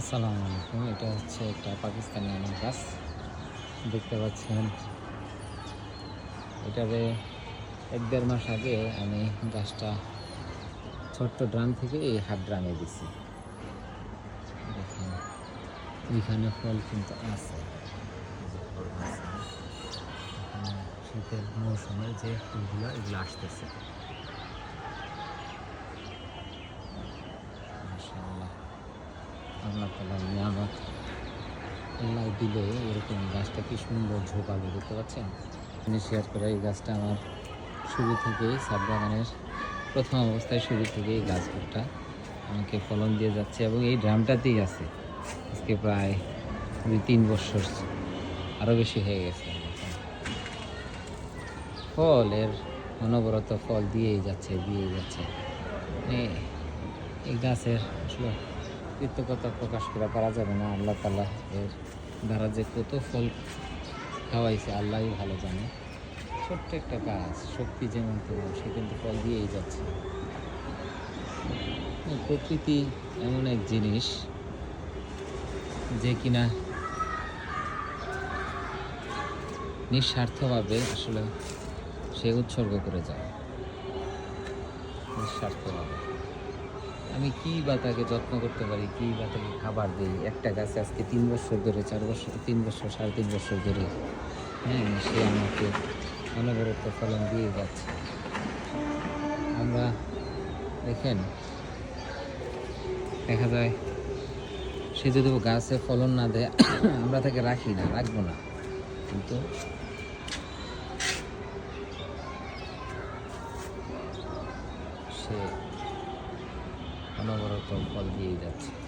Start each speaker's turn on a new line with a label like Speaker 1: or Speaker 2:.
Speaker 1: আসসালামু আলাইকুম, এটা হচ্ছে একটা পাকিস্তানি আনার গাছ। দেখতে পাচ্ছেন, এটারে এক দেড় মাস আগে আমি গাছটা ছোট্ট ড্রাম থেকে এই হাফ ড্রামে দিছি। দেখেন, এখানে ফল কিন্তু আছে। শীতের মৌসুমে যে ফুলগুলো, এগুলো আসতেছে। আল্লাহ তালা নিয়ামত আল্লাহ দিলে এরকম গাছটা কি সুন্দর ঝোপালো দেখতে পাচ্ছেন আমি শেয়ার করে এই গাছটা আমার শুরু থেকেই সাত বাগানের প্রথম অবস্থায় শুরু থেকে এই গাছগুলোটা আমাকে ফলন দিয়ে যাচ্ছে এবং এই ড্রামটাতেই আছে। আজকে প্রায় দুই তিন বছর আরও বেশি হয়ে গেছে। ফল এর অনবরত ফল দিয়েই যাচ্ছে দিয়েই যাচ্ছে। এই গাছের আসলে কৃতজ্ঞতা প্রকাশ করা পারা যাবে না। আল্লাহ তালা এর দ্বারা যে কত ফল খাওয়াইছে, আল্লাহই ভালো জানে। ছোট্ট একটা কাজ, শক্তি যেমন তেমন সে কিন্তু ফল দিয়েই যাচ্ছে। প্রকৃতি এমন এক জিনিস যে কিনা নিঃস্বার্থভাবে আসলে সে উৎসর্গ করে যায়। নিঃস্বার্থভাবে। আমি কি বা তাকে যত্ন করতে পারি, কি বা তাকে খাবার দিই? একটা গাছে আজকে তিন বছর ধরে, চার বছর, তিন বছর, সাড়ে তিন বছর ধরে হ্যাঁ সে আমাকে অনবরত ফলন দিয়ে যাচ্ছে। আমরা দেখেন, দেখা যায় সে যদি গাছে ফলন না দেয়, আমরা তাকে রাখি না, রাখব না। কিন্তু সে অনবরত ফল দিয়েই যাচ্ছে।